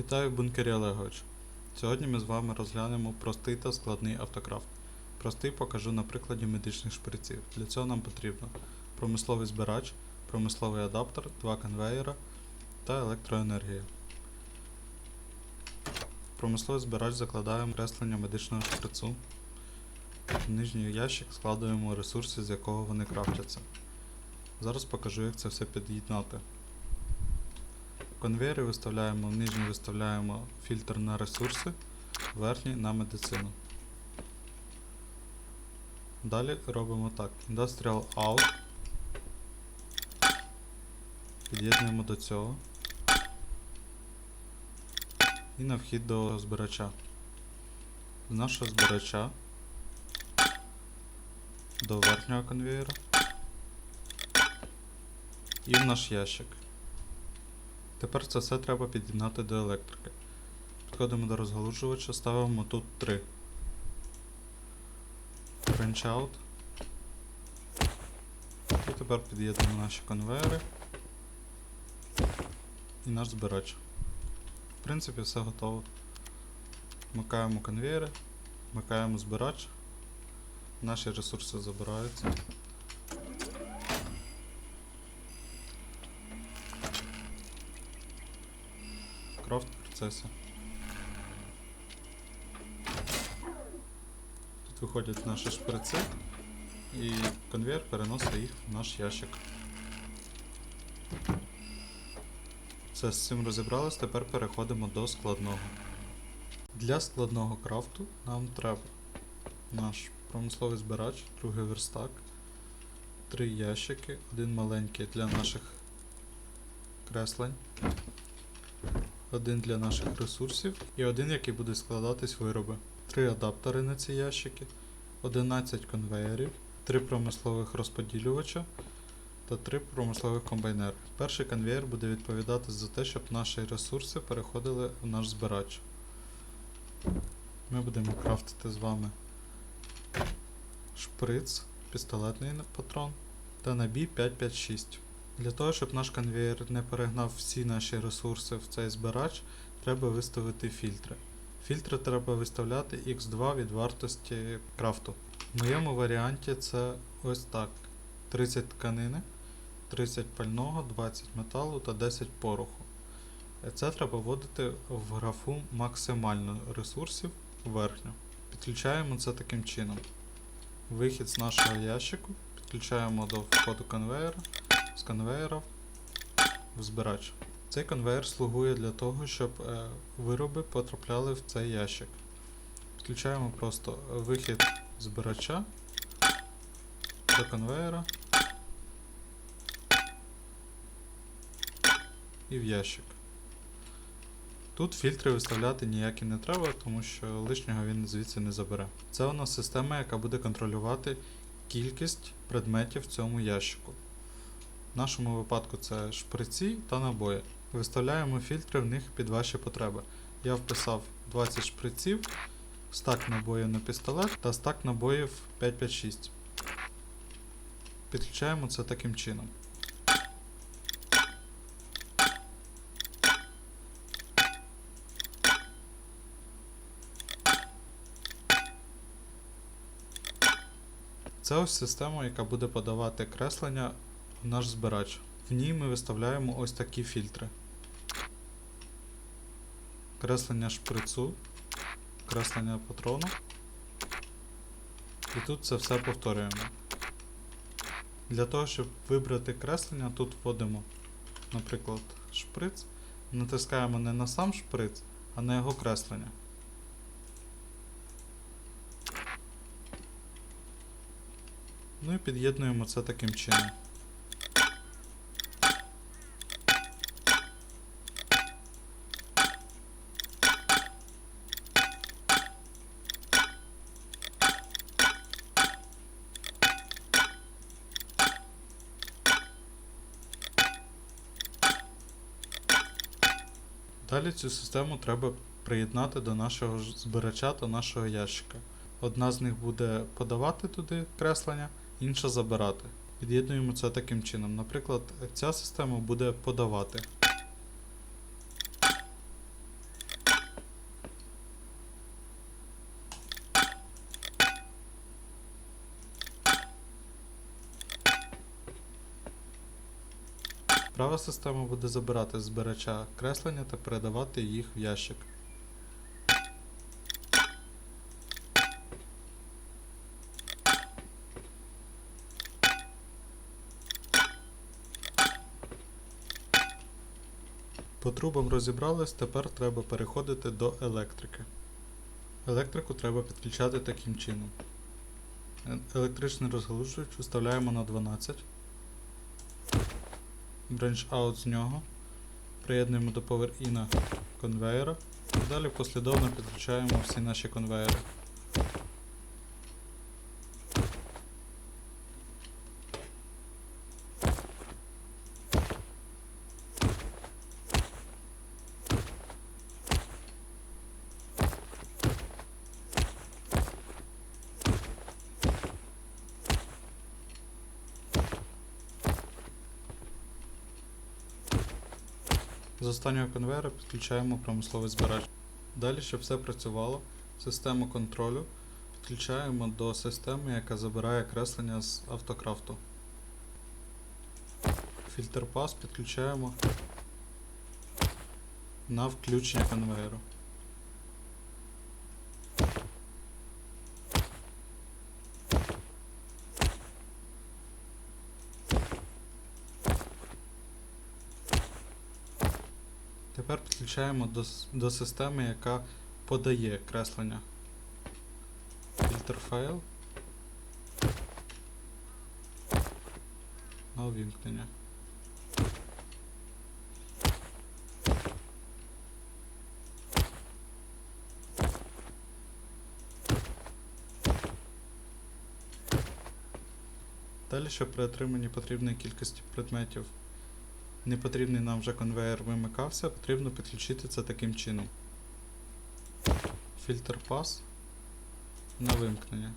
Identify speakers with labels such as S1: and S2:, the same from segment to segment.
S1: Вітаю бункері Олегович. Сьогодні ми з вами розглянемо простий та складний автокрафт. Простий покажу на прикладі медичних шприців. Для цього нам потрібно промисловий збирач, промисловий адаптер, два конвейера та електроенергія. Промисловий збирач закладаємо креслення медичного шприцу. В нижній ящик складуємо ресурси, з якого вони крафтяться. Зараз покажу, як це все під'єднати. Конвейері виставляємо, в нижній виставляємо фільтр на ресурси, верхній на медицину. Далі робимо так. Industrial Out. Під'єднуємо до цього. І на вхід до збирача. З нашого збирача до верхнього конвейера і в наш ящик. Тепер це все треба під'єднати до електрики. Підходимо до розгалужувача, ставимо тут 3. French out. І тепер під'єднуємо наші конвейери і наш збирач. В принципі, все готово. Вмикаємо конвейери, вмикаємо збирач, наші ресурси забираються. Процесі. Тут виходять наші шприци і конвейер переносить їх в наш ящик. Все, з цим розібрались, тепер переходимо до складного. Для складного крафту нам треба наш промисловий збирач, другий верстак, три ящики, один маленький для наших креслень, один для наших ресурсів і один, який буде складатись вироби. Три адаптери на ці ящики, 11 конвеєрів, три промислових розподілювача та три промислових комбайнери. Перший конвейер буде відповідати за те, щоб наші ресурси переходили в наш збирач. Ми будемо крафтити з вами шприц, пістолетний патрон та набій 556. Для того, щоб наш конвейер не перегнав всі наші ресурси в цей збирач, треба виставити фільтри. Фільтри треба виставляти X2 від вартості крафту. В моєму варіанті це ось так: 30 тканини, 30 пального, 20 металу та 10 пороху. Це треба вводити в графу максимально ресурсів верхню. Підключаємо це таким чином. Вихід з нашого ящику підключаємо до входу конвейера, з конвейера в збирач. Цей конвейер слугує для того, щоб е, вироби потрапляли в цей ящик. Підключаємо просто вихід збирача до конвейера і в ящик. Тут фільтри виставляти ніякі не треба, тому що лишнього він звідси не забере. Це у нас система, яка буде контролювати кількість предметів в цьому ящику. В нашому випадку це шприці та набої. Виставляємо фільтри в них під ваші потреби. Я вписав 20 шприців, стак набоїв на пістолет та стак набоїв 556. Підключаємо це таким чином. Це ось система, яка буде подавати креслення наш збирач. В ній ми виставляємо ось такі фільтри. Креслення шприцу, креслення патрону. І тут це все повторюємо. Для того, щоб вибрати креслення, тут вводимо, наприклад, шприц. Натискаємо не на сам шприц, а на його креслення. Ну і під'єднуємо це таким чином. Далі цю систему треба приєднати до нашого збирача та нашого ящика. Одна з них буде подавати туди креслення, інша забирати. Під'єднуємо це таким чином. Наприклад, ця система буде подавати. Права система буде забирати збирача креслення та передавати їх в ящик. По трубам розібрались, тепер треба переходити до електрики. Електрику треба підключати таким чином. Електричний розгалужувач вставляємо на 12. Out з нього. Приєднуємо до Power-in конвейера. Далі послідовно підключаємо всі наші конвейери. З останнього конвейера підключаємо промисловий збирач. Далі, щоб все працювало, систему контролю підключаємо до системи, яка забирає креслення з автокрафту. Фільтр пас підключаємо на включення конвейеру. Тепер підключаємо до, до системи, яка подає креслення. Фільтр файл. На увімкнення. Далі, щоб при отриманні потрібної кількості предметів непотрібний нам вже конвейер вимикався, потрібно підключити це таким чином. Фільтр пас на вимкнення.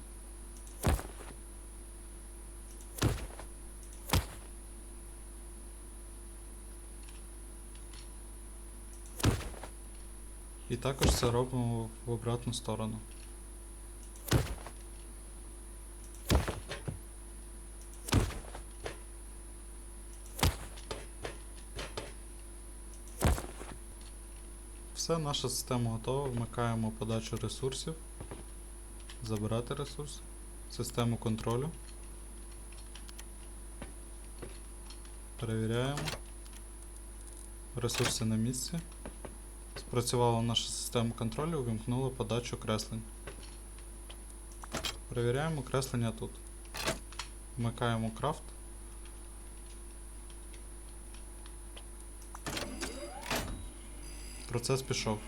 S1: І також це робимо в обратну сторону. Все, наша система готова. Вмикаємо подачу ресурсів. Забирати ресурс. Систему контролю. Перевіряємо. Ресурси на місці. Спрацювала наша система контролю, увімкнула подачу креслень. Перевіряємо креслення тут. Вмикаємо крафт. Процес пішов.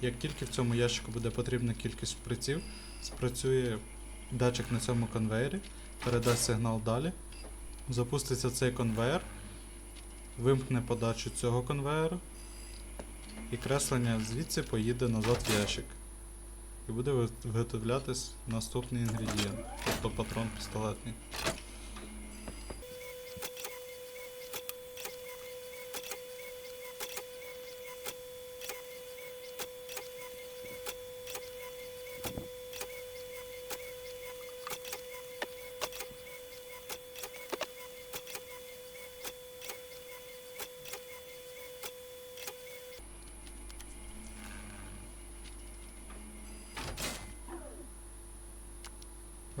S1: Як тільки в цьому ящику буде потрібна кількість шприців, спрацює датчик на цьому конвейері, передасть сигнал далі, запуститься цей конвейер, вимкне подачу цього конвейера, і креслення звідси поїде назад в ящик. І буде ви- виготовлятись наступний інгредієнт, тобто патрон пістолетний.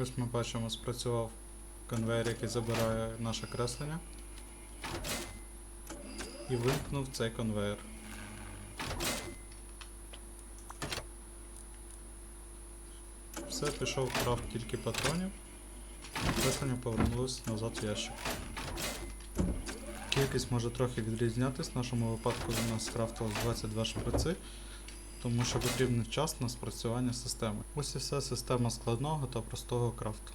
S1: Ось ми бачимо, спрацював конвейер, який забирає наше креслення. І вимкнув цей конвейер. Все, пішов крафт тільки патронів. Креслення повернулось назад в ящик. Кількість може трохи відрізнятись. В нашому випадку у нас крафтилось 22 шприци, тому що потрібен час на спрацювання системи. Ось і вся система складного та простого крафту.